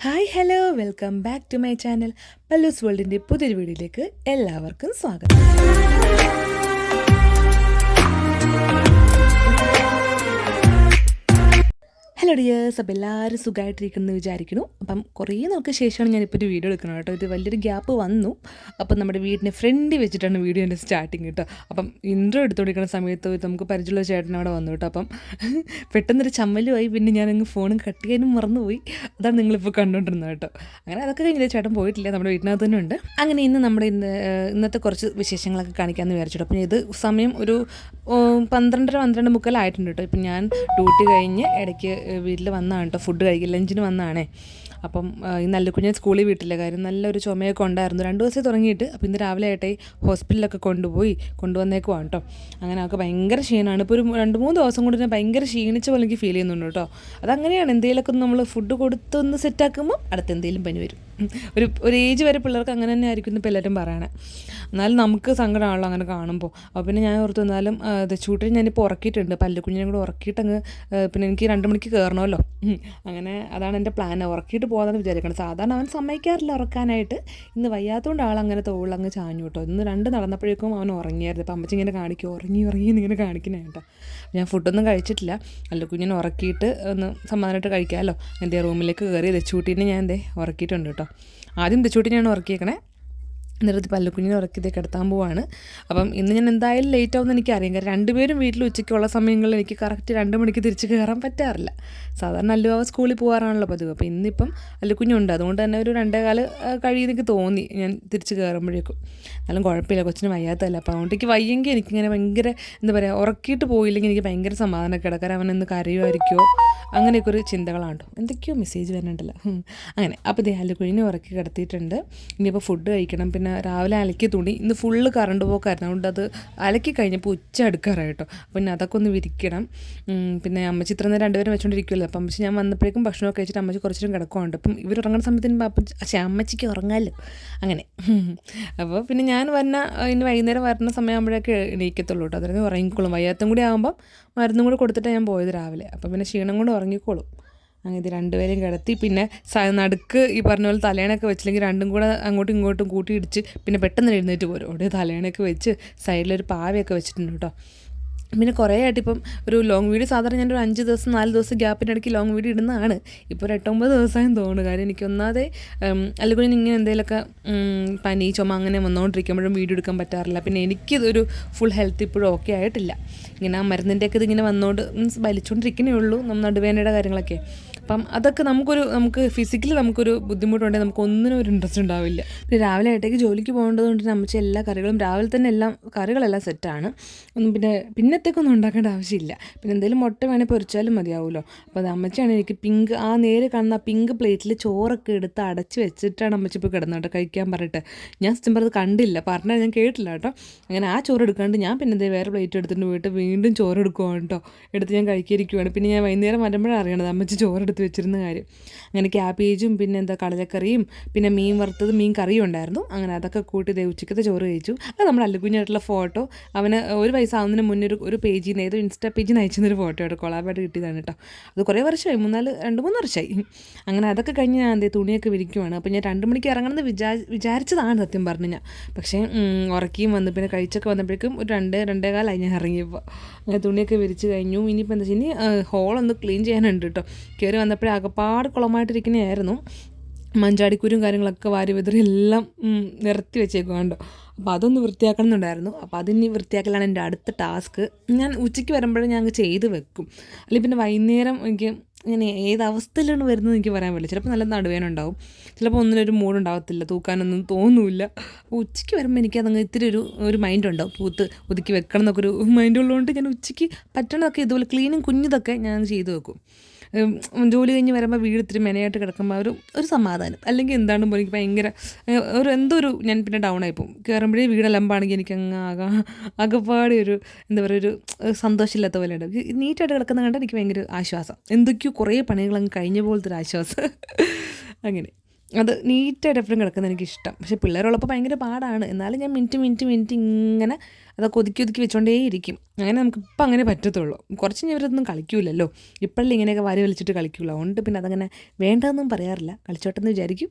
Hi hello welcome back to my channel Pallus വേൾഡിന്റെ പുതിയൊരു വീഡിയോയിലേക്ക് എല്ലാവർക്കും സ്വാഗതം. ഹലോ ഡിയേഴ്സ് അപ്പോൾ എല്ലാവരും സുഖമായിട്ടിരിക്കുന്നു വിചാരിക്കുന്നു. അപ്പം കുറേ നാൾക്ക് ശേഷമാണ് ഞാനിപ്പോൾ ഒരു വീഡിയോ എടുക്കുന്നത് കേട്ടോ. ഇത് വലിയൊരു ഗ്യാപ്പ് വന്നു. അപ്പം നമ്മുടെ വീടിന്റെ ഫ്രണ്ടിൽ വെച്ചിട്ടാണ് വീഡിയോ എന്റെ സ്റ്റാർട്ടിങ് കേട്ടോ. അപ്പം ഇൻട്രോ എടുത്തുകൊണ്ടിരിക്കുന്ന സമയത്ത് നമുക്ക് പരിചയമുള്ള ചേട്ടൻ അവിടെ വന്നു കേട്ടോ. അപ്പം പെട്ടെന്നൊരു ചമ്മലുമായി പിന്നെ ഞാനങ്ങ് ഫോണും കട്ട് ചെയ്യാനും മറന്നുപോയി. അതാണ് നിങ്ങളിപ്പോൾ കണ്ടുകൊണ്ടിരുന്നത് കേട്ടോ. അങ്ങനെ അതൊക്കെ കഴിഞ്ഞില്ല? ചേട്ടൻ പോയിട്ടില്ല. നമ്മുടെ വീട്ടിനകത്ത് തന്നെ ഉണ്ട്. അങ്ങനെ ഇന്ന് നമ്മുടെ ഇന്ന് ഇന്നത്തെ കുറച്ച് വിശേഷങ്ങളൊക്കെ കാണിക്കാമെന്ന് വിചാരിച്ചിട്ടു. അപ്പം ഇത് സമയം ഒരു പന്ത്രണ്ടര പന്ത്രണ്ട് മുക്കാലായിട്ടുണ്ട് കേട്ടോ. ഇപ്പം ഞാൻ ഡ്യൂട്ടി കഴിഞ്ഞ് ഇടയ്ക്ക് വീട്ടിൽ വന്നതാണ് കേട്ടോ ഫുഡ് കഴിക്കുക ലഞ്ചിന് വന്നതാണേ അപ്പം ഈ നല്ല കുഞ്ഞ് സ്കൂളിൽ വീട്ടിലെ കാര്യം നല്ലൊരു ചുമയൊക്കെ ഉണ്ടായിരുന്നു. രണ്ട് ദിവസം തുടങ്ങിയിട്ട്. അപ്പോൾ ഇന്ന് രാവിലെ ആയിട്ടേ ഹോസ്പിറ്റലിലൊക്കെ കൊണ്ടുപോയി കൊണ്ടുവന്നേക്കുവാണ് കേട്ടോ അങ്ങനെ അവൾക്ക് ഭയങ്കര ക്ഷീണമാണ് ഇപ്പോൾ ഒരു രണ്ട് മൂന്ന് ദിവസം കൊണ്ട് ഞാൻ ഭയങ്കര ക്ഷീണിച്ച പോലെ എനിക്ക് ഫീൽ ചെയ്യുന്നുണ്ട് കേട്ടോ അതങ്ങനെയാണ്. എന്തെങ്കിലുമൊക്കെ നമ്മൾ ഫുഡ് കൊടുത്തൊന്ന് സെറ്റാക്കുമ്പോൾ അടുത്ത് എന്തെങ്കിലും പനി വരും. ഒരു ഒരു ഏജ് വരെ പിള്ളേർക്ക് അങ്ങനെ തന്നെ ആയിരിക്കും ഇപ്പോൾ എല്ലാവരും പറയണേ. എന്നാലും നമുക്ക് സങ്കടമാണല്ലോ അങ്ങനെ കാണുമ്പോൾ അപ്പോൾ പിന്നെ ഞാൻ ഓർത്തു എന്നാലും ചൂട്ടിൽ ഞാനിപ്പോൾ ഉറക്കിയിട്ടുണ്ട്. പല്ലുകുഞ്ഞിനെ കൂടെ ഉറക്കിയിട്ട് അങ്ങ് പിന്നെ എനിക്ക് രണ്ട് മണിക്ക് കയറണമല്ലോ അങ്ങനെ അതാണ് എന്റെ പ്ലാൻ ഉറക്കിയിട്ട് പോകാമെന്ന് വിചാരിക്കണം സാധാരണ അവൻ സമ്മതിക്കാറില്ല ഉറക്കാനായിട്ട്. ഇന്ന് വയ്യാത്തതുകൊണ്ട് ആളങ്ങനെ തോളങ്ങ് ചാഞ്ഞു കേട്ടോ. ഇന്ന് രണ്ട് നടന്നപ്പോഴേക്കും അവൻ ഉറങ്ങിയായിരുന്നു. അപ്പം അമ്മച്ചി ഇങ്ങനെ കാണിക്കും. ഉറങ്ങി ഉറങ്ങി എന്നിങ്ങനെ കാണിക്കണേ കേട്ടോ. ഞാൻ ഫുഡൊന്നും കഴിച്ചിട്ടില്ല. അല്ല കുഞ്ഞിനെ ഉറക്കിയിട്ട് ഒന്ന് സമാധാനമായിട്ട് കഴിക്കാമല്ലോ. എന്റെ റൂമിലേക്ക് കയറി ദച്ചൂട്ടീനെ ഞാൻ എന്തേ ഉറക്കിയിട്ടുണ്ട് കേട്ടോ. ആദ്യം ദച്ചൂട്ടിനെയാണ് ഉറക്കിയേക്കണേ. എന്നിട്ട് പല്ലുക്കുഞ്ഞിനെ ഉറക്കിയത് കിടത്താൻ പോവാണ്. അപ്പം ഇന്ന് ഞാൻ എന്തായാലും ലേറ്റ് ആവുമെന്ന് എനിക്കറിയാം. കാരണം രണ്ടുപേരും വീട്ടിൽ ഉച്ചയ്ക്കുള്ള സമയങ്ങളിൽ എനിക്ക് കറക്റ്റ് രണ്ട് മണിക്ക് തിരിച്ച് കയറാൻ പറ്റാറില്ല. സാധാരണ അല്ലുവാ സ്കൂളിൽ പോകാറാണല്ലോ പതിവ്. അപ്പോൾ ഇന്നിപ്പം അല്ലുക്കുഞ്ഞുണ്ട്. അതുകൊണ്ട് തന്നെ ഒരു രണ്ടേ കാൽ കഴിയുന്നെനിക്ക് തോന്നി ഞാൻ തിരിച്ച് കയറുമ്പോഴേക്കും എന്നാലും കുഴപ്പമില്ല. കൊച്ചിന് വയ്യാത്തതല്ല. അപ്പോൾ അതുകൊണ്ട് എനിക്ക് വയ്യെങ്കിൽ എനിക്കിങ്ങനെ ഭയങ്കര എന്താ പറയുക ഉറക്കിയിട്ട് പോയില്ലെങ്കിൽ എനിക്ക് ഭയങ്കര സമാധാനം കിടക്കാൻ അവൻ ഇന്ന് കരയുമായിരിക്കുമോ അങ്ങനെയൊക്കെ ഒരു ചിന്തകളാണ്ടോ എന്തൊക്കെയോ മെസ്സേജ് വരുന്നുണ്ടല്ലോ. അങ്ങനെ. അപ്പോൾ ദേ അല്ലുക്കുഞ്ഞിനെ ഉറക്കി കിടത്തിയിട്ടുണ്ട്. ഇനിയിപ്പോൾ ഫുഡ് കഴിക്കണം. പിന്നെ രാവിലെ അലക്കി തുണി ഇന്ന് ഫുള്ള് കറണ്ട് പോക്കായിരുന്നു അതുകൊണ്ട് അത് അലക്കി കഴിഞ്ഞപ്പോൾ ഉച്ച എടുക്കാറായിട്ടോ പിന്നെ അതൊക്കെ ഒന്ന് വിരിക്കണം. പിന്നെ അമ്മച്ചി ഇത്ര നേരം രണ്ടുപേരും വെച്ചുകൊണ്ടിരിക്കുമല്ലോ അപ്പം അമ്മച്ചി ഞാൻ വന്നപ്പോഴേക്കും ഭക്ഷണമൊക്കെ കഴിച്ചിട്ട് അമ്മച്ചി കുറച്ചും കിടക്കുന്നുണ്ട് അപ്പം ഇവർ ഉറങ്ങുന്ന സമയത്തിന് അപ്പം പക്ഷേ അമ്മച്ചിക്ക് ഉറങ്ങാമല്ലോ അങ്ങനെ. അപ്പോൾ പിന്നെ ഞാൻ വന്ന ഇനി വൈകുന്നേരം വരുന്ന സമയമാകുമ്പോഴൊക്കെ എണീക്കത്തുള്ളൂ കേട്ടോ. അതായത് ഉറങ്ങിക്കോളും. വയ്യാത്തും കൂടി ആകുമ്പം മരുന്നും കൂടി കൊടുത്തിട്ടാണ് ഞാൻ പോയത് രാവിലെ. അപ്പം പിന്നെ ക്ഷീണം കൊണ്ട് ഉറങ്ങിക്കോളും. അങ്ങനെ രണ്ടുപേരെയും കിടത്തി. പിന്നെ നടുക്ക് ഈ പറഞ്ഞ പോലെ തലേണൊക്കെ വെച്ചില്ലെങ്കിൽ രണ്ടും കൂടെ അങ്ങോട്ടും ഇങ്ങോട്ടും കൂട്ടി ഇടിച്ച് പിന്നെ പെട്ടെന്ന് എഴുന്നേറ്റ് പോരും. അവിടെ തലേണൊക്കെ വെച്ച് സൈഡിലൊരു പാവയൊക്കെ വെച്ചിട്ടുണ്ട് കേട്ടോ. പിന്നെ കുറേ ആയിട്ട് ഇപ്പം ഒരു ലോങ് വീഡിയോ സാധാരണ ഞാൻ ഒരു അഞ്ച് ദിവസം നാല് ദിവസം ഗ്യാപ്പിന്റെ ഇടയ്ക്ക് ലോങ് വീഡിയോ ഇടുന്നതാണ്. ഇപ്പോൾ ഒരു എട്ടൊമ്പത് ദിവസമായും തോന്നുന്നു. കാര്യം എനിക്ക് ഒന്നാതെ അല്ലെങ്കിൽ ഇങ്ങനെ എന്തെങ്കിലുമൊക്കെ പനി ചുമ അങ്ങനെ വന്നുകൊണ്ടിരിക്കുമ്പോഴും വീഡിയോ എടുക്കാൻ പറ്റാറില്ല. പിന്നെ എനിക്കിതൊരു ഫുൾ ഹെൽത്ത് ഇപ്പോഴും ഓക്കെ ആയിട്ടില്ല. ഇങ്ങനെ ആ മരുന്നിന്റെയൊക്കെ ഇതിങ്ങനെ വന്നുകൊണ്ട് മീൻസ് വലിച്ചുകൊണ്ടിരിക്കുന്നേ ഉള്ളൂ. നടുവേനയുടെ കാര്യങ്ങളൊക്കെ. അപ്പം അതൊക്കെ നമുക്കൊരു നമുക്ക് ഫിസിക്കലി നമുക്കൊരു ബുദ്ധിമുട്ടുണ്ടെങ്കിൽ നമുക്ക് ഒന്നിനും ഒരു ഇൻട്രസ്റ്റ് ഉണ്ടാവില്ല. പിന്നെ രാവിലെ ആയിട്ടേക്ക് ജോലിക്ക് പോകേണ്ടതുകൊണ്ട് അമ്മച്ച എല്ലാ കറികളും രാവിലെ തന്നെ എല്ലാം കറികളെല്ലാം സെറ്റാണ് ഒന്നും പിന്നെ പിന്നത്തേക്കൊന്നും ഉണ്ടാക്കേണ്ട ആവശ്യമില്ല. പിന്നെ എന്തെങ്കിലും മുട്ട വേണേൽ പൊരിച്ചാലും മതിയാവുമല്ലോ അപ്പോൾ അത് അമ്മച്ചാണ് എനിക്ക് പിങ്ക് ആ നേരെ കാണുന്ന പിങ്ക് പ്ലേറ്റിൽ ചോറൊക്കെ എടുത്ത് അടച്ച് വെച്ചിട്ടാണ് അമ്മച്ചി ഇപ്പോൾ കിടന്നത് കേട്ടോ കഴിക്കാൻ പറഞ്ഞിട്ട്. ഞാൻ സത്യം പറഞ്ഞത് കണ്ടില്ല പറഞ്ഞാൽ ഞാൻ കേട്ടില്ല കേട്ടോ. അങ്ങനെ ആ ചോറ് എടുക്കാണ്ട് ഞാൻ പിന്നെ എന്തേ വേറെ പ്ലേറ്റ് എടുത്തിട്ട് പോയിട്ട് വീണ്ടും ചോറ് എടുക്കുവാണ് കേട്ടോ. എടുത്ത് ഞാൻ കഴിക്കാതിരിക്കുവാണ് പിന്നെ ഞാൻ വൈകുന്നേരം വരുമ്പോഴാണ് അറിയണത് അമ്മച്ചി ചോറ് എടുത്ത് വെച്ചിരുന്ന കാര്യം. അങ്ങനെ ക്യാബേജും പിന്നെ എന്താ കടലക്കറിയും പിന്നെ മീൻ വറുത്തത് മീൻ കറിയും ഉണ്ടായിരുന്നു. അങ്ങനെ അതൊക്കെ കൂട്ടി ദേ ഉച്ചക്കത്തെ ചോറ് കഴിച്ചു. അത് നമ്മുടെ അല്ലുകുഞ്ഞായിട്ടുള്ള ഫോട്ടോ അവന് ഒരു വയസ്സാവുന്നതിന് മുന്നേ ഒരു ഒരു പേജിൽ നിന്ന് ഏതോ ഇൻസ്റ്റാ പേജിൽ നിന്ന് അയച്ചൊരു ഫോട്ടോ ആയിട്ട് കൊളാബായിട്ട് കിട്ടിയതാണ് കേട്ടോ. അത് കുറേ വർഷമായി. മൂന്നാൽ രണ്ട് മൂന്ന് വർഷമായി. അങ്ങനെ അതൊക്കെ കഴിഞ്ഞ് ഞാൻ എന്തേ തുണിയൊക്കെ വിരിക്കുവാണ്. അപ്പോൾ ഞാൻ രണ്ട് മണിക്ക് ഇറങ്ങണമെന്ന് വിചാ വിചാരിച്ചതാണ് സത്യം പറഞ്ഞു ഞാൻ. പക്ഷേ ഉറക്കിയും വന്നു പിന്നെ കഴിച്ചൊക്കെ വന്നപ്പോഴേക്കും ഒരു രണ്ട് രണ്ടേ കാലമായി ഞാൻ ഇറങ്ങിയപ്പോൾ അങ്ങനെ തുണിയൊക്കെ വിരിച്ച് കഴിഞ്ഞു. ഇനിയിപ്പോൾ എന്താ വെച്ചാൽ ഇനി ഹോളൊന്ന് ക്ലീൻ ചെയ്യാനുണ്ട് കേട്ടോ. കയറി വന്നപ്പോഴേ അകപ്പാട് കുളമായിട്ടിരിക്കുന്നതായിരുന്നു മഞ്ചാടിക്കുരും കാര്യങ്ങളൊക്കെ വാരി വിതറി എല്ലാം നിർത്തി വെച്ചേക്കുവാണ്ടോ അപ്പോൾ അതൊന്ന് വൃത്തിയാക്കണം എന്നുണ്ടായിരുന്നു അപ്പോൾ അതിനി വൃത്തിയാക്കലാണ് എന്റെ അടുത്ത ടാസ്ക്. ഞാൻ ഉച്ചയ്ക്ക് വരുമ്പോഴേ ഞാൻ അങ്ങ് ചെയ്ത് വെക്കും. അല്ലെങ്കിൽ പിന്നെ വൈകുന്നേരം എനിക്ക് ഇങ്ങനെ ഏത് അവസ്ഥയിലാണ് വരുന്നത് എനിക്ക് പറയാൻ പറ്റില്ല. ചിലപ്പോൾ നല്ല നടുവേനുണ്ടാവും. ചിലപ്പോൾ ഒന്നിനൊരു മൂടുണ്ടാവത്തില്ല തൂക്കാനൊന്നും തോന്നൂല്ല. ഉച്ചയ്ക്ക് വരുമ്പോൾ എനിക്ക് അതങ്ങ് ഇത്തിരി ഒരു ഒരു മൈൻഡ് ഉണ്ടാവും പൂത്ത് ഒതുക്കി വെക്കണം എന്നൊക്കെ ഒരു മൈൻഡ് ഉള്ളതുകൊണ്ട് ഞാൻ ഉച്ചയ്ക്ക് പറ്റണതൊക്കെ ഇതുപോലെ ക്ലീനും കുഞ്ഞിതൊക്കെ ഞാൻ ചെയ്ത് വെക്കും. ജോലി കഴിഞ്ഞ് വരുമ്പോൾ വീട് ഇത്തിരി മെനയായിട്ട് കിടക്കുമ്പോൾ ഒരു ഒരു സമാധാനം. അല്ലെങ്കിൽ എന്താണ് പോലും എനിക്ക് ഭയങ്കര ഒരു എന്തോ ഒരു ഞാൻ പിന്നെ ഡൗൺ ആയി പോകും. കയറുമ്പോഴേ വീടലമ്പാണെങ്കിൽ എനിക്ക് അങ്ങ് ആകാ അകപ്പാടി ഒരു എന്താ പറയുക ഒരു സന്തോഷമില്ലാത്ത പോലെ ഉണ്ട്. നീറ്റായിട്ട് കിടക്കുന്ന കണ്ടാൽ എനിക്ക് ഭയങ്കര ആശ്വാസം. എന്തൊക്കെയോ കുറേ പണികളങ്ങ് കഴിഞ്ഞ പോലത്തെ ഒരു ആശ്വാസം. അങ്ങനെ. അത് നീറ്റായിട്ട് എപ്പോഴും കിടക്കുന്ന എനിക്കിഷ്ടം. പക്ഷെ പിള്ളേരുള്ളപ്പോൾ ഭയങ്കര പാടാണ്. എന്നാലും ഞാൻ മിനിറ്റ് മിനിറ്റ് മിനിറ്റ് ഇങ്ങനെ അതൊക്കെ ഒതുക്കി ഒതുക്കി വെച്ചുകൊണ്ടേയിരിക്കും അങ്ങനെ നമുക്ക് ഇപ്പം അങ്ങനെ പറ്റത്തുള്ളൂ. കുറച്ച് ഞാൻ ഇവരൊന്നും കളിക്കൂലല്ലോ. ഇപ്പോഴല്ലേ ഇങ്ങനെയൊക്കെ വാരി വലിച്ചിട്ട് കളിക്കുള്ളൂ. അതുകൊണ്ട് പിന്നെ അതങ്ങനെ വേണ്ടതെന്നും പറയാറില്ല. കളിച്ചോട്ടെന്ന് വിചാരിക്കും.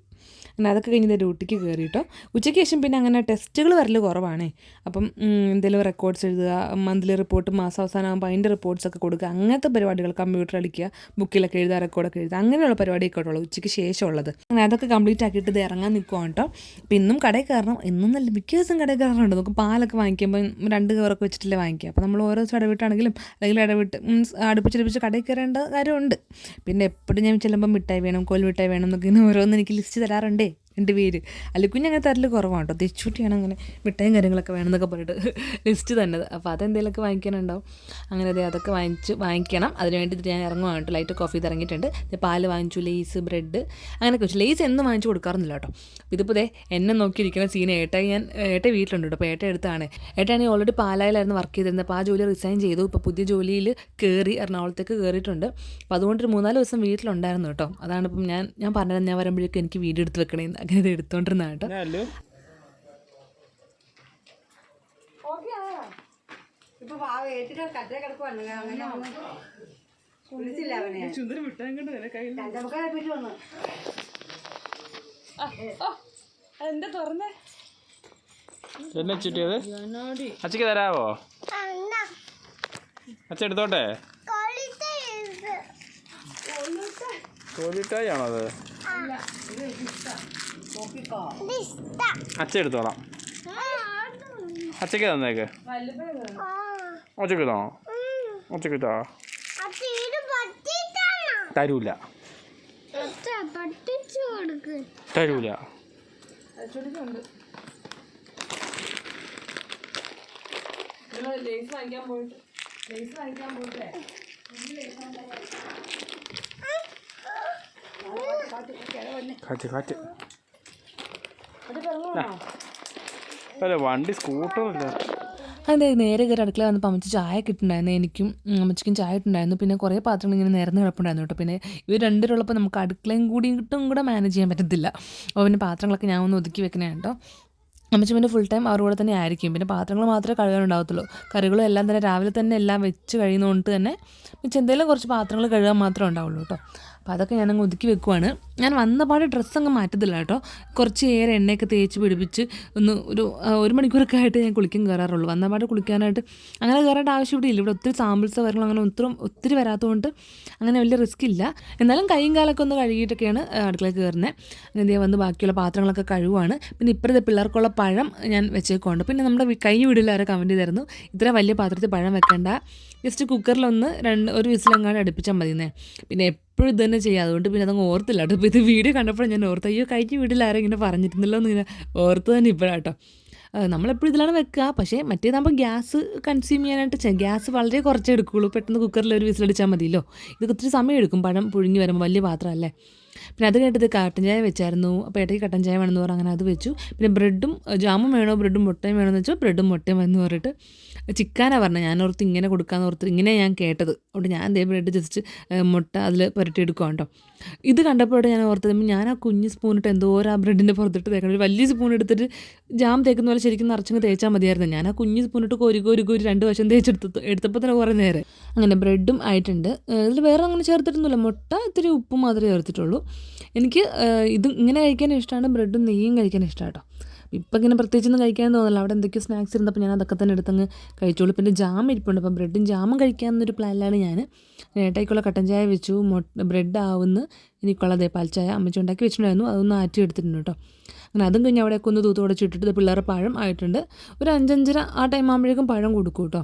അങ്ങനെ അതൊക്കെ കഴിഞ്ഞ് ഡ്യൂട്ടിക്ക് കയറിയിട്ടോ ഉച്ചയ്ക്ക് ശേഷം പിന്നെ അങ്ങനെ ടെസ്റ്റുകൾ വരൽ കുറവാണേ. അപ്പം എന്തെങ്കിലും റെക്കോർഡ്സ് എഴുതുക മന്ത്ലി റിപ്പോർട്ട് മാസം അവസാനം ആകുമ്പോൾ അതിന്റെ റിപ്പോർട്ട്സ് ഒക്കെ കൊടുക്കുക. അങ്ങനത്തെ പരിപാടികൾ കമ്പ്യൂട്ടർ അടിക്കുക ബുക്കിലൊക്കെ എഴുതുക റെക്കോർഡൊക്കെ എഴുതുക. അങ്ങനെയുള്ള പരിപാടിയൊക്കെ ഉള്ളൂ ഉച്ചയ്ക്ക് ശേഷമുള്ളത്. അങ്ങനെ അതൊക്കെ കംപ്ലീറ്റ് ആക്കിയിട്ട് ഇത് ഇറങ്ങാൻ നിൽക്കുവാണ് കേട്ടോ. അപ്പം ഇന്നും കടയിൽ കയറണം. ഇന്നും നല്ല മിക്ക ദിവസം കടയിൽ കയറാറുണ്ട്. നമുക്ക് പാലൊക്കെ വാങ്ങിക്കുമ്പോൾ രണ്ട് കവറൊക്കെ വെച്ചിട്ടല്ലേ വാങ്ങിക്കുക. അപ്പോൾ നമ്മൾ ഓരോ ദിവസം ഇടവിട്ടാണെങ്കിലും അല്ലെങ്കിൽ ഇടവിട്ട് മീൻസ് അടുപ്പിച്ചടുപ്പിച്ച് കടയിൽ കയറേണ്ട കാര്യമുണ്ട്. പിന്നെ എപ്പോഴും ഞാൻ ചെല്ലുമ്പോൾ മിഠായി വേണം കോൽ മിഠായി വേണം എന്നൊക്കെ ഇങ്ങനെ ഓരോന്ന് എനിക്ക് ലിസ്റ്റ് തരാറുണ്ടേ. എന്റെ പേര്. അല്ലിക്കുഞ്ഞ് അങ്ങനെ തരൽ കുറവാണ് കേട്ടോ തെച്ചുട്ടിയാണ് അങ്ങനെ മിഠായും കാര്യങ്ങളൊക്കെ വേണമെന്നൊക്കെ പറഞ്ഞിട്ട് ലിസ്റ്റ് തന്നത്. അപ്പോൾ അതെന്തെങ്കിലുമൊക്കെ വാങ്ങിക്കാനുണ്ടാവും. അങ്ങനെ അതെ അതൊക്കെ വാങ്ങിച്ച് വാങ്ങിക്കണം. അതിന് വേണ്ടിയിട്ട് ഞാൻ ഇറങ്ങുവാണ് കേട്ടോ ലൈറ്റ് കോഫി ഇറങ്ങിയിട്ടുണ്ട്. പാൽ വാങ്ങിച്ചു ലേസ് ബ്രെഡ് അങ്ങനെയൊക്കെ വെച്ചു. ലേസ് എന്നും വാങ്ങിച്ചു കൊടുക്കാറൊന്നുമില്ല കേട്ടോ ഇതിപ്പോൾ ദേ എന്നെ നോക്കിയിരിക്കുന്ന സീൻ ഏട്ടായി ഞാൻ ഏട്ട വീട്ടിലുണ്ട് കേട്ടോ അപ്പോൾ ഏട്ട എടുത്താണ് ഏട്ടാണെങ്കിൽ ഓൾറെഡി പാലായിലായിരുന്നു വർക്ക് ചെയ്തിരുന്നത്. അപ്പോൾ ആ ജോലി റിസൈൻ ചെയ്തു. ഇപ്പോൾ പുതിയ ജോലിയിൽ കയറി എറണാകുളത്തേക്ക് കയറിയിട്ടുണ്ട് അപ്പോൾ അതുകൊണ്ട് ഒരു മൂന്നാൽ ദിവസം വീട്ടിലുണ്ടായിരുന്നു കേട്ടോ അതാണ് ഇപ്പം ഞാൻ ഞാൻ പറഞ്ഞത് ഞാൻ വരുമ്പോഴേക്കും എനിക്ക് വീട് എടുത്ത് വെക്കണേന്ന്. അങ്ങനെ ഇത് എടുത്തോണ്ടിരുന്ന കേട്ടോ. ഇപ്പൊ ഏറ്റിട്ട് കിടക്കുവാണ്. അങ്ങനെ അവനെ. ചുന്ദരം മിഠായി കൊണ്ട് കയ്യിൽ രണ്ടമുക്കാൽ എപ്പിച്ചു വന്നു. എന്താ തുറന്നേ? എന്നെ ചുറ്റിയത്? അച്ഛക്ക് തരാവോ? അച്ഛ എടുത്തോട്ടെ? കോലിട്ടായി ആണോ അത് അച്ഛ എടുത്തോളാം. അച്ഛക്ക് തന്നേക്ക്. ഒച്ചക്കിട്ടോ തന്നോ താ തരൂല. തരൂല. ലേസ് വാങ്ങിക്കാൻ പോയിട്ട് ലേസ് വാങ്ങിക്കാൻ പോയിട്ടേ? കാറ്റ് കാറ്റ് അല്ല വണ്ടി സ്കൂട്ടറില്ല അതെ നേരെ കയറി അടുക്കള വന്നപ്പോൾ അമ്മച്ചി ചായ കിട്ടുണ്ടായിരുന്നു എനിക്കും അമ്മച്ചിക്കും ചായ ഇട്ടുണ്ടായിരുന്നു പിന്നെ കുറേ പാത്രങ്ങൾ ഇങ്ങനെ നിരന്ന് കിടപ്പുണ്ടായിരുന്നു കേട്ടോ. പിന്നെ ഇവർ രണ്ടുപേരുള്ളപ്പോൾ നമുക്ക് അടുക്കളയും കൂടിയും കിട്ടും കൂടെ മാനേജ് ചെയ്യാൻ പറ്റത്തില്ല. അപ്പോൾ പിന്നെ പാത്രങ്ങളൊക്കെ ഞാൻ ഒന്ന് ഒതുക്കി വെക്കണേ കേട്ടോ. അമ്മച്ചി പിന്നെ ഫുൾ ടൈം അവരുടെ കൂടെ തന്നെ ആയിരിക്കും. പിന്നെ പാത്രങ്ങൾ മാത്രമേ കഴുകാനുണ്ടാവത്തുള്ളൂ. കറികളും എല്ലാം തന്നെ രാവിലെ തന്നെ എല്ലാം വെച്ച് കഴിയുന്നതുകൊണ്ട് തന്നെ മിച്ചം എന്തെങ്കിലും കുറച്ച് പാത്രങ്ങൾ കഴുകാൻ മാത്രമേ ഉണ്ടാവുള്ളൂ കേട്ടോ. അപ്പോൾ അതൊക്കെ ഞാനങ്ങ് ഒതുക്കി വെക്കുവാണ്. ഞാൻ വന്നപാട് ഡ്രസ്സ് അങ്ങ് മാറ്റത്തില്ല കേട്ടോ. കുറച്ച് ഏറെ എണ്ണയൊക്കെ തേച്ച് പിടിപ്പിച്ച് ഒന്ന് ഒരു ഒരു മണിക്കൂറൊക്കെ ആയിട്ട് ഞാൻ കുളിക്കാൻ കയറാറുള്ളൂ. വന്നപാട് കുളിക്കാനായിട്ട് അങ്ങനെ കയറേണ്ട ആവശ്യം ഇവിടെ ഇല്ല. ഇവിടെ ഒത്തിരി സാമ്പിൾസ് വരണം അങ്ങനെ ഒത്തിരി ഒത്തിരി വരാത്തതുകൊണ്ട് അങ്ങനെ വലിയ റിസ്ക് ഇല്ല. എന്നാലും കൈയും കാലൊക്കെ ഒന്ന് കഴുകിയിട്ടൊക്കെയാണ് അടുക്കളയിൽ കയറുന്നത് അങ്ങനെ ദേ വന്ന് ബാക്കിയുള്ള പാത്രങ്ങളൊക്കെ കഴുകുവാണ്. പിന്നെ ഇപ്പോഴത്തെ പിള്ളേർക്കുള്ള പഴം ഞാൻ വെച്ചേക്കുണ്ട് പിന്നെ നമ്മുടെ കൈ വീഡിയോയിൽ ആരോ കമന്റ് ചെയ്തായിരുന്നു. ഇത്ര വലിയ പാത്രത്തിൽ പഴം വെക്കേണ്ട. ജസ്റ്റ് കുക്കറിലൊന്ന് രണ്ട് ഒരു വിസിലെങ്ങാണ്ട് അടുപ്പിച്ചാൽ മതിയെന്നേ. പിന്നെ എപ്പോഴും ഇത് തന്നെ ചെയ്യുക അതുകൊണ്ട് പിന്നെ അതങ്ങ് ഓർത്തില്ല കേട്ടോ. ഇത് വീഡിയോ കണ്ടപ്പോൾ ഞാൻ ഓർത്ത് അയ്യോ കഴിഞ്ഞ വീട്ടിൽ ആരും ഇങ്ങനെ പറഞ്ഞിരുന്നല്ലോ എന്ന് ഇങ്ങനെ ഓർത്ത് തന്നെ ഇപ്പോഴാട്ടോ നമ്മളെപ്പോഴും ഇതിലാണ് വെക്കുക പക്ഷേ മറ്റേതാകുമ്പോൾ ഗ്യാസ് കൺസ്യൂം ചെയ്യാനായിട്ട് ഗ്യാസ് വളരെ കുറച്ചേ എടുക്കുകയുള്ളൂ പെട്ടെന്ന് കുക്കറിൽ ഒരു വിസിലടിച്ചാൽ മതിയല്ലോ. ഇത് ഒത്തിരി സമയം എടുക്കും. പഴം പുഴുങ്ങി വരുമ്പോൾ വലിയ പാത്രമല്ലേ? പിന്നെ അത് കഴിഞ്ഞിട്ട് കട്ടൻ ചായ വെച്ചായിരുന്നു. അപ്പോൾ ഏട്ടയ്ക്ക് കട്ടൻ ചായ വേണമെന്ന് പറഞ്ഞാൽ അങ്ങനെ അത് വെച്ചു. പിന്നെ ബ്രെഡും ജാമും വേണോ? ബ്രെഡും മുട്ടയും വേണമെന്ന് വെച്ചാൽ ബ്രെഡും മുട്ടയും എന്ന് പറഞ്ഞിട്ട് ചിക്കാനാണ് പറഞ്ഞത്. ഞാൻ ഓർത്ത് ഇങ്ങനെ കൊടുക്കാന്ന് ഓർത്ത് ഇങ്ങനെ ഞാൻ കേട്ടത്. അതുകൊണ്ട് ഞാൻ ദേ ബ്രെഡ് ജസ്റ്റ് മുട്ട അതിൽ പുരട്ടിയെടുക്കുക കേട്ടോ. ഇത് കണ്ടപ്പോഴാണ് ഞാൻ ഓർത്തത് ഞാൻ ആ കുഞ്ഞ് സ്പൂണിട്ട് എന്തോ ആ ബ്രെഡിന്റെ പുറത്തിട്ട് തേക്കണം. ഒരു വലിയ സ്പൂൺ എടുത്തിട്ട് ജാം തേക്കുന്ന പോലെ ശരിക്കും നിറച്ചങ്ങ് തേച്ചാൽ മതിയായിരുന്നു. ഞാൻ ആ കുഞ്ഞ് സ്പൂണിട്ട് കോരി കോരി കോരി രണ്ട് വശം തേച്ചെടുത്ത് എടുത്തപ്പോൾ തന്നെ കുറേ നേരം അങ്ങനെ ബ്രെഡും ആയിട്ടുണ്ട്. ഇതിൽ വേറെ അങ്ങനെ ചേർത്തിട്ടൊന്നുമില്ല. മുട്ട ഇത്തിരി ഉപ്പ് മാത്രമേ ചേർത്തിട്ടുള്ളൂ. എനിക്ക് ഇത് ഇങ്ങനെ കഴിക്കാൻ ഇഷ്ടമാണ് ബ്രെഡും നെയ്യും കഴിക്കാൻ ഇഷ്ടമാണ് കേട്ടോ ഇപ്പം ഇങ്ങനെ പ്രത്യേകിച്ചൊന്നും കഴിക്കാൻ തോന്നില്ല. അവിടെ എന്തൊക്കെയോ സ്നാക്സ് ഇരുന്നപ്പോൾ ഞാൻ അതൊക്കെ തന്നെ എടുത്തങ്ങ് കഴിച്ചോളൂ. പിന്നെ ജാം ഇരിപ്പുണ്ട്. അപ്പം ബ്രെഡും ജാമും കഴിക്കാമെന്നൊരു പ്ലാനിലാണ് ഞാൻ ഏട്ടായിക്കുള്ള കട്ടൻ ചായ വെച്ചു. ബ്രെഡ് ആവുന്ന. എനിക്കുള്ളത് പാൽച്ചായ അമ്മച്ചി ഉണ്ടാക്കി വെച്ചിട്ടുണ്ടായിരുന്നു. അതൊന്ന് ആറ്റി എടുത്തിട്ടുണ്ട് കേട്ടോ. അങ്ങനെ അതും കഴിഞ്ഞ് അവിടെയൊക്കെ ഒന്ന് തൂത്തോടെ ഉടച്ചിട്ടിട്ട് പിള്ളേരുടെ പഴം ആയിട്ടുണ്ട്. ഒരു അഞ്ചഞ്ചര ആ ടൈം ആകുമ്പോഴേക്കും പഴം കൊടുക്കും കേട്ടോ.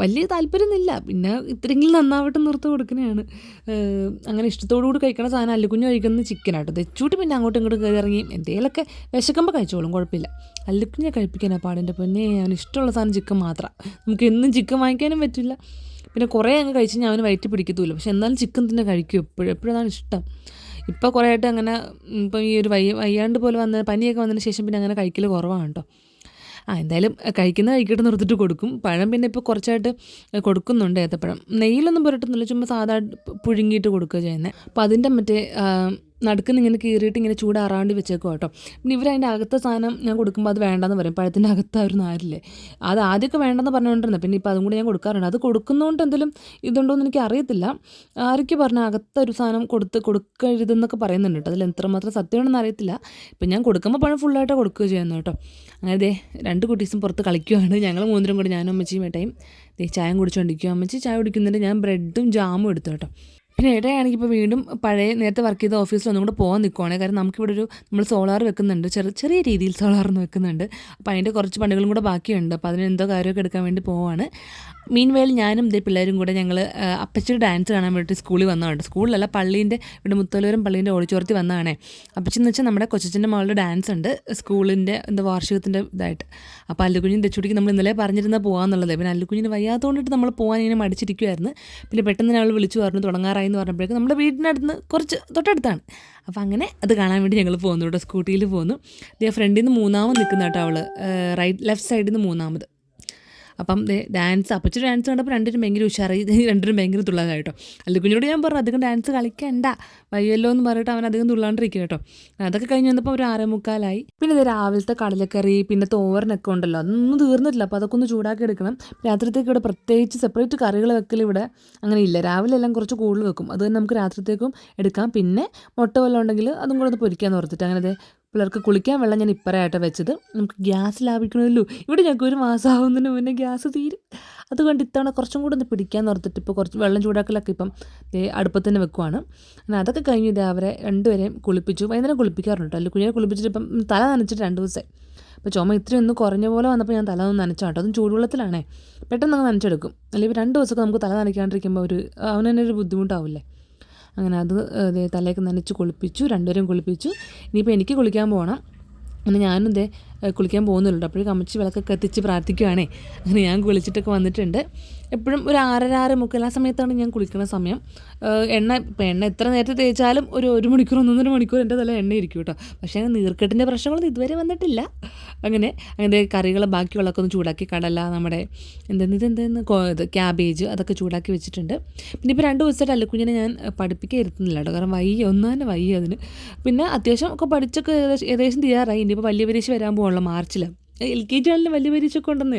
വലിയ താല്പര്യമൊന്നുമില്ല. പിന്നെ ഇത്രയെങ്കിലും നന്നാവട്ടെ നിർത്തു കൊടുക്കുന്നതാണ്. അങ്ങനെ ഇഷ്ടത്തോടു കൂടി കഴിക്കണ സാധനം അല്ലുകുഞ്ഞു കഴിക്കുന്നത് ചിക്കനാട്ടോ തെച്ചൂട്ട് പിന്നെ അങ്ങോട്ടും ഇങ്ങോട്ടും കയറി ഇറങ്ങി എന്തെങ്കിലുമൊക്കെ വിശക്കുമ്പോൾ കഴിച്ചോളും കുഴപ്പമില്ല. അല്ലുക്കുഞ്ഞെ കഴിപ്പിക്കാനാണ് പാടിന്റെ പിന്നെ അവന് ഇഷ്ടമുള്ള സാധനം ചിക്കൻ മാത്രം. നമുക്ക് എന്നും ചിക്കൻ വാങ്ങിക്കാനും പറ്റില്ല. പിന്നെ കുറേ അങ്ങ് കഴിച്ച് ഞാൻ അവന് വയറ്റി പിടിക്കത്തുമില്ല. പക്ഷെ എന്നാലും ചിക്കൻ തന്നെ കഴിക്കും. എപ്പോഴും എപ്പോഴും ഇഷ്ടം. ഇപ്പോൾ കുറേ ആയിട്ട് അങ്ങനെ ഇപ്പം ഈ ഒരു വയ്യ വയ്യാണ്ട് പോലെ വന്ന പനിയൊക്കെ വന്നതിന് ശേഷം പിന്നെ അങ്ങനെ കഴിക്കൽ കുറവാണ് കേട്ടോ. ആ എന്തായാലും കഴിക്കുന്ന കഴിക്കട്ടെ നിർത്തിട്ട് കൊടുക്കും. പഴം പിന്നെ ഇപ്പോൾ കുറച്ചായിട്ട് കൊടുക്കുന്നുണ്ട് ഏത്തപ്പഴം. നെയ്യിലൊന്നും പുരട്ടുന്നില്ല. ചുമ്മാ സാധാ പുഴുങ്ങിയിട്ട് കൊടുക്കുക ചെയ്യുന്നത് അപ്പോൾ അതിന്റെ മറ്റേ നടുക്കുന്ന ഇങ്ങനെ കീറിയിട്ട് ഇങ്ങനെ ചൂടാറാണ്ട് വെച്ചേക്കും കേട്ടോ. പിന്നെ ഇവർ അതിന്റെ അകത്തെ സാധനം ഞാൻ കൊടുക്കുമ്പോൾ അത് വേണ്ടെന്ന് പറയും. പഴത്തിന്റെ അകത്ത് ആ ഒരു നാരില്ലേ. അത് ആദ്യമൊക്കെ വേണ്ടെന്ന് പറഞ്ഞുകൊണ്ടിരുന്നത് പിന്നെ ഇപ്പോൾ അതും കൂടി ഞാൻ കൊടുക്കാറുണ്ട്. അത് കൊടുക്കുന്നതുകൊണ്ട് എന്തെങ്കിലും ഇതുണ്ടോ എന്ന് എനിക്ക് അറിയത്തില്ല. ആരൊക്കെ പറഞ്ഞ അകത്ത ഒരു സാധനം കൊടുത്ത് കൊടുക്കരുതെന്നൊക്കെ പറയുന്നുണ്ട് കേട്ടോ. അതിൽ എത്രമാത്രം സത്യമാണെന്ന് അറിയത്തില്ല. ഇപ്പം ഞാൻ കൊടുക്കുമ്പോൾ പഴം ഫുള്ളായിട്ട് കൊടുക്കുക ചെയ്യുന്നു കേട്ടോ. അങ്ങനെ ദേ രണ്ട് കുട്ടീസും പുറത്ത് കളിക്കുവാണ്. ഞങ്ങൾ മൂന്നിനും കൂടി ഞാനും അമ്മച്ചിയും ഏട്ടയും ദേ ചായം കുടിച്ചുകൊണ്ടിരിക്കും അമ്മച്ചി ചായ കുടിക്കുന്നുണ്ട്. ഞാൻ ബ്രെഡും ജാമും എടുത്തു കേട്ടോ. പിന്നെ ഇടയാണെങ്കിൽ ഇപ്പോൾ വീണ്ടും പഴയ നേരത്തെ വർക്ക് ചെയ്ത ഓഫീസിൽ ഒന്നും കൂടെ പോകാൻ നിൽക്കുവാണ് കാരണം നമുക്കിവിടെ ഒരു നമ്മൾ സോളാർ വെക്കുന്നുണ്ട്. ചെറിയ ചെറിയ രീതിയിൽ സോളാർ വെക്കുന്നുണ്ട്. അപ്പോൾ അതിന്റെ കുറച്ച് പണികളും കൂടെ ബാക്കിയുണ്ട്. അപ്പോൾ അതിന് എന്തോ കാര്യമൊക്കെ എടുക്കാൻ വേണ്ടി പോവാണ്. മീൻ വേൽ ഞാനും ഇതേ പിള്ളേരും കൂടെ ഞങ്ങൾ അപ്പച്ചിയുടെ ഡാൻസ് കാണാൻ വേണ്ടിയിട്ട് സ്കൂളിൽ വന്നതാണ് സ്കൂളിലല്ല പള്ളീന്റെ ഇവിടെ മുത്തലൂരം പള്ളീന്റെ ഓടിച്ചോർത്തി വന്നതാണേ. അപ്പച്ചി എന്ന് വെച്ചാൽ നമ്മുടെ കൊച്ചച്ഛന്റെ മകളുടെ ഡാൻസ് ഉണ്ട് സ്കൂളിന്റെ എന്താ വാർഷികത്തിന്റെ ഇതായിട്ട്. അപ്പോൾ അല്ലുകുഞ്ഞിന്റെ തെച്ചുടിക്ക് നമ്മൾ ഇന്നലെ പറഞ്ഞിരുന്നാൽ പോകാമെന്നുള്ളത് പിന്നെ അല്ലുകുഞ്ഞിന് വയ്യാത്തതുകൊണ്ടിട്ട് നമ്മൾ പോകാൻ ഇങ്ങനെ മടിച്ചിരിക്കുമായിരുന്നു പിന്നെ പെട്ടെന്ന് അവൾ വിളിച്ചു പറഞ്ഞു തുടങ്ങാറായി എന്ന് പറഞ്ഞപ്പോഴേക്കും നമ്മുടെ വീടിനടുത്ത് കുറച്ച് തൊട്ടടുത്താണ്. അപ്പോൾ അങ്ങനെ അത് കാണാൻ വേണ്ടി ഞങ്ങൾ പോകുന്നു കേട്ടോ സ്കൂട്ടിയിൽ പോകുന്നു ഫ്രണ്ടിൽ നിന്ന് മൂന്നാമത് നിൽക്കുന്ന കേട്ടോ അവൾ റൈറ്റ് ലെഫ്റ്റ് സൈഡിൽ നിന്ന് മൂന്നാമത്. അപ്പം ഡാൻസ് അപ്പച്ച ഡാൻസ് കണ്ടപ്പോൾ രണ്ടുപേരും ഭയങ്കര ഉഷാറായി. രണ്ടുപേരും ഭയങ്കര തുള്ളാതായി കേട്ടോ. കുഞ്ഞോട് ഞാൻ പറഞ്ഞു അധികം ഡാൻസ് കളിക്കണ്ട. വയ്യല്ലോ എന്ന് പറഞ്ഞിട്ട് അവൻ അധികം തുള്ളാണ്ടിരിക്കുക കേട്ടോ. അതൊക്കെ കഴിഞ്ഞ് വന്നപ്പോൾ ഒരു ആറേമുക്കാലായി പിന്നെ ഇത് രാവിലത്തെ കടലക്കറി പിന്നെ തോരനൊക്കെ ഉണ്ടല്ലോ. അതൊന്നും തീർന്നിട്ടില്ല. അപ്പോൾ അതൊക്കെ ഒന്ന് ചൂടാക്കി എടുക്കണം. രാത്രിത്തേക്ക് ഇവിടെ പ്രത്യേകിച്ച് സെപ്പറേറ്റ് കറികൾ വെക്കൽ ഇവിടെ അങ്ങനെ ഇല്ല. രാവിലെ എല്ലാം കുറച്ച് കൂടുതൽ വെക്കും. അത് തന്നെ നമുക്ക് രാത്രിത്തേക്കും എടുക്കാം. പിന്നെ മുട്ട വല്ലതും ഉണ്ടെങ്കിൽ അതും കൂടെ ഒന്ന് പൊരിക്കാമെന്ന് ഓർത്തിട്ട് അങ്ങനെ പിള്ളേർക്ക് കുളിക്കാൻ വെള്ളം ഞാൻ ഇപ്പറയായിട്ട് വെച്ചത്. നമുക്ക് ഗ്യാസ് ലാഭിക്കണമല്ലോ. ഇവിടെ ഞങ്ങൾക്ക് ഒരു മാസം ആവുന്നതിന് മുന്നേ ഗ്യാസ് തീരും അതുകൊണ്ട് ഇത്തവണ കുറച്ചും കൂടെ ഒന്ന് പിടിക്കാൻ നിർത്തിട്ട് ഇപ്പോൾ കുറച്ച് വെള്ളം ചൂടാക്കലൊക്കെ ഇപ്പം അടുപ്പത്ത് തന്നെ വെക്കുവാണ്. അങ്ങനെ അതൊക്കെ കഴിഞ്ഞ് ഇത് അവരെ രണ്ടുപേരെയും കുളിപ്പിച്ചു. വൈകുന്നേരം കുളിപ്പിക്കാറുണ്ട് അല്ലെങ്കിൽ കുഞ്ഞിനെ കുളിപ്പിച്ചിട്ട് ഇപ്പം തല നനച്ചിട്ട് രണ്ട് ദിവസമായി അപ്പോൾ ചുമ ഇത്തിരി ഒന്ന് കുറഞ്ഞ പോലെ വന്നപ്പോൾ ഞാൻ തല ഒന്ന് നനച്ചു കേട്ടോ. അതും ചൂടുവെള്ളത്തിലാണേ. പെട്ടെന്ന് അങ്ങ് നനച്ചെടുക്കും. അല്ലെങ്കിൽ രണ്ട് ദിവസമൊക്കെ നമുക്ക് തല നനയ്ക്കാണ്ടിരിക്കുമ്പോൾ ഒരു അവന് തന്നെ ഒരു ബുദ്ധിമുട്ടാവില്ലേ? അങ്ങനെ അത് തലയൊക്കെ നനച്ച് കുളിപ്പിച്ചു രണ്ടുപേരും കുളിപ്പിച്ചു. ഇനിയിപ്പോൾ എനിക്ക് കുളിക്കാൻ പോകണം അങ്ങനെ ഞാനും ഏഹ് കുളിക്കാൻ പോകുന്നുള്ളൂ അപ്പോഴേക്കും അമ്മച്ചി വിളക്കൊക്കെ കത്തിച്ച് പ്രാർത്ഥിക്കുവാണേ. അങ്ങനെ ഞാൻ കുളിച്ചിട്ടൊക്കെ വന്നിട്ടുണ്ട്. എപ്പോഴും ഒരു ആറര ആറ് മുക്കാൽ ആ സമയത്താണ് ഞാൻ കുളിക്കുന്ന സമയം. എണ്ണ ഇപ്പം എണ്ണ എത്ര നേരത്തെ തേച്ചാലും ഒരു ഒരു മണിക്കൂർ ഒന്നൊന്നര മണിക്കൂർ എന്റെ തല എണ്ണ ഇരിക്കും കേട്ടോ. പക്ഷേ അങ്ങനെ നീർക്കെട്ടിന്റെ പ്രശ്നങ്ങളൊന്നും ഇതുവരെ വന്നിട്ടില്ല. അങ്ങനെ അങ്ങനെ കറികൾ ബാക്കിയുള്ളതൊക്കെ ഒന്ന് ചൂടാക്കി കടല നമ്മുടെ എന്തെന്ന് ഇതെന്തെന്ന് ഇത് ക്യാബേജ് അതൊക്കെ ചൂടാക്കി വെച്ചിട്ടുണ്ട്. പിന്നെ ഇപ്പോൾ രണ്ട് ദിവസമായിട്ട് അല്ലക്കുഞ്ഞിനെ ഞാൻ പഠിപ്പിക്കാൻ ഇരുത്തുന്നില്ല കേട്ടോ. കാരണം വയ്യ ഒന്നാണ് വയ്യ അതിന്. പിന്നെ അത്യാവശ്യം ഒക്കെ പഠിച്ചൊക്കെ ഏകദേശം തീരാറായി ഇനിയിപ്പോൾ വലിയ പരീക്ഷ വരാൻ പോകണല്ലോ മാർച്ചിൽ എൽ കെ ജി ആണെങ്കിലും വലിയ പരീക്ഷയൊക്കെ ഉണ്ടെന്ന്.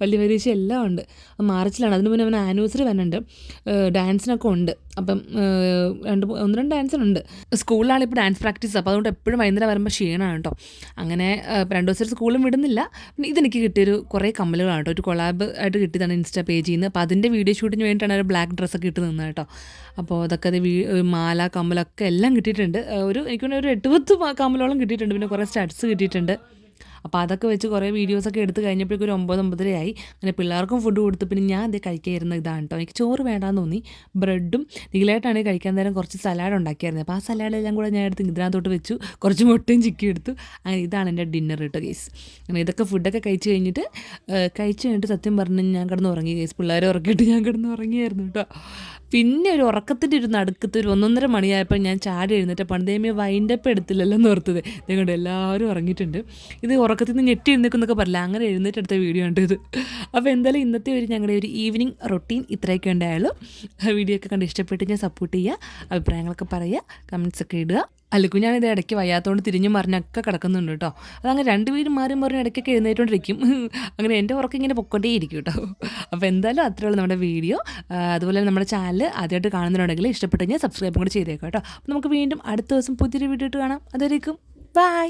വലിയ പരീക്ഷ എല്ലാം ഉണ്ട്. മാർച്ചിലാണ്. അതിന് മുന്നേ അവൻ ആനിവേഴ്സറി വരുന്നുണ്ട് ഡാൻസിനൊക്കെ ഉണ്ട്. അപ്പം രണ്ട് ഒന്ന് രണ്ട് ഡാൻസിനുണ്ട്. സ്കൂളിലാണ് ഇപ്പോൾ ഡാൻസ് പ്രാക്ടീസ്. അപ്പോൾ അതുകൊണ്ട് എപ്പോഴും വൈകുന്നേരം വരുമ്പോൾ ക്ഷീണമാണ് കേട്ടോ. അങ്ങനെ രണ്ട് ദിവസം സ്കൂളും വിടുന്നില്ല. പിന്നെ ഇതെനിക്ക് കിട്ടിയൊരു കുറേ കമ്മലുകളാണ് കേട്ടോ. ഒരു കൊളാബ് ആയിട്ട് കിട്ടിയതാണ് ഇൻസ്റ്റാ പേജിൽ നിന്ന്. അപ്പോൾ അതിന്റെ വീഡിയോ ഷൂട്ടിന് വേണ്ടിയിട്ടാണ് ഒരു ബ്ലാക്ക് ഡ്രസ്സൊക്കെ ഇട്ട് നിന്നത് കേട്ടോ. അപ്പോൾ അതൊക്കെ അത് മാല കമ്മലൊക്കെ എല്ലാം കിട്ടിയിട്ടുണ്ട്. ഒരു എനിക്ക് ഒരു എട്ട് പത്ത് മാ- കമ്മലോളം കിട്ടിയിട്ടുണ്ട്. പിന്നെ കുറേ സ്റ്റാറ്റ്സ് കിട്ടിയിട്ടുണ്ട്. അപ്പോൾ അതൊക്കെ വെച്ച് കുറേ വീഡിയോസൊക്കെ എടുത്ത് കഴിഞ്ഞപ്പോഴേക്കും ഒരു ഒമ്പത് ഒമ്പതരയായി. അങ്ങനെ പിള്ളേർക്കും ഫുഡ് കൊടുത്ത് പിന്നെ ഞാൻ അതേ കഴിക്കായിരുന്ന ഇതാണ് കേട്ടോ എനിക്ക് ചോറ് വേണ്ടാന്ന് തോന്നി. ബ്രെഡും നീലായിട്ടാണ് കഴിക്കാൻ നേരം കുറച്ച് സലാഡ് ഉണ്ടാക്കിയായിരുന്നത് അപ്പോൾ ആ സലാഡെല്ലാം കൂടെ ഞാൻ എടുത്ത് ഇതിനകത്തോട്ട് വെച്ചു. കുറച്ച് മുട്ടയും ചിക്കി എടുത്തു. അങ്ങനെ ഇതാണ് എന്റെ ഡിന്നർ കേട്ടോ കേസ് അങ്ങനെ ഇതൊക്കെ ഫുഡൊക്കെ കഴിച്ച് കഴിഞ്ഞിട്ട് കഴിച്ച് കഴിഞ്ഞിട്ട് സത്യം പറഞ്ഞ് ഞാൻ കിടന്ന് ഉറങ്ങി കേസ് പിള്ളേരെ ഉറക്കിയിട്ട് ഞാൻ കിടന്ന് ഉറങ്ങിയായിരുന്നു കേട്ടോ പിന്നെ ഒരു ഉറക്കത്തിന്റെ ഒരു നടുക്കത്ത് ഒരു ഒന്നൊന്നര മണിയായപ്പോൾ ഞാൻ ചാടി എഴുന്നേറ്റ് പണ്ടേമേ വൈൻഡപ്പ് എടുത്തില്ലല്ലോ എന്ന് ഓർത്തത്. ഇതുകൊണ്ട് എല്ലാവരും ഉറങ്ങിയിട്ടുണ്ട്. ഇത് ഉറക്കത്തിൽ നിന്ന് ഞെട്ടി എഴുന്നേക്കുന്നൊക്കെ പറയില്ല അങ്ങനെ എഴുന്നേറ്റ് എടുത്ത വീഡിയോ ഉണ്ട് ഇത്. അപ്പോൾ എന്തായാലും ഇന്നത്തെ ഒരു ഞങ്ങളുടെ ഒരു ഈവനിങ് റൊട്ടീൻ ഇത്രയൊക്കെ ഉണ്ടായുള്ളൂ. വീഡിയോ ഒക്കെ കണ്ട് ഇഷ്ടപ്പെട്ട് ഞാൻ സപ്പോർട്ട് ചെയ്യുക അഭിപ്രായങ്ങളൊക്കെ പറയുക ഒക്കെ ഇടുക. അല്ലുക്കുഞ്ഞാണ് ഇത് ഇടയ്ക്ക് വയ്യാത്തതുകൊണ്ട് തിരിഞ്ഞു മറിഞ്ഞൊക്കെ കിടക്കുന്നുണ്ട് കേട്ടോ. അതങ്ങനെ രണ്ടുപേരും മാറി മറിഞ്ഞ് ഇടയ്ക്കൊക്കെ എഴുന്നേറ്റുകൊണ്ടിരിക്കും അങ്ങനെ എന്റെ ഉറക്കം ഇങ്ങനെ പൊക്കോണ്ടേയിരിക്കും കേട്ടോ. അപ്പോൾ എന്തായാലും അത്രയുള്ള നമ്മുടെ വീഡിയോ. അതുപോലെ അതുപോലെ നമ്മുടെ ചാനൽ ആദ്യമായിട്ട് കാണുന്നുണ്ടെങ്കിൽ ഇഷ്ടപ്പെട്ടെങ്കിൽ സബ്സ്ക്രൈബും കൂടി ചെയ്തേക്കാം കേട്ടോ. അപ്പോൾ നമുക്ക് വീണ്ടും അടുത്ത ദിവസം പുതിയൊരു വീഡിയോ ഇട്ട് കാണാം. അതായിരിക്കും ബൈ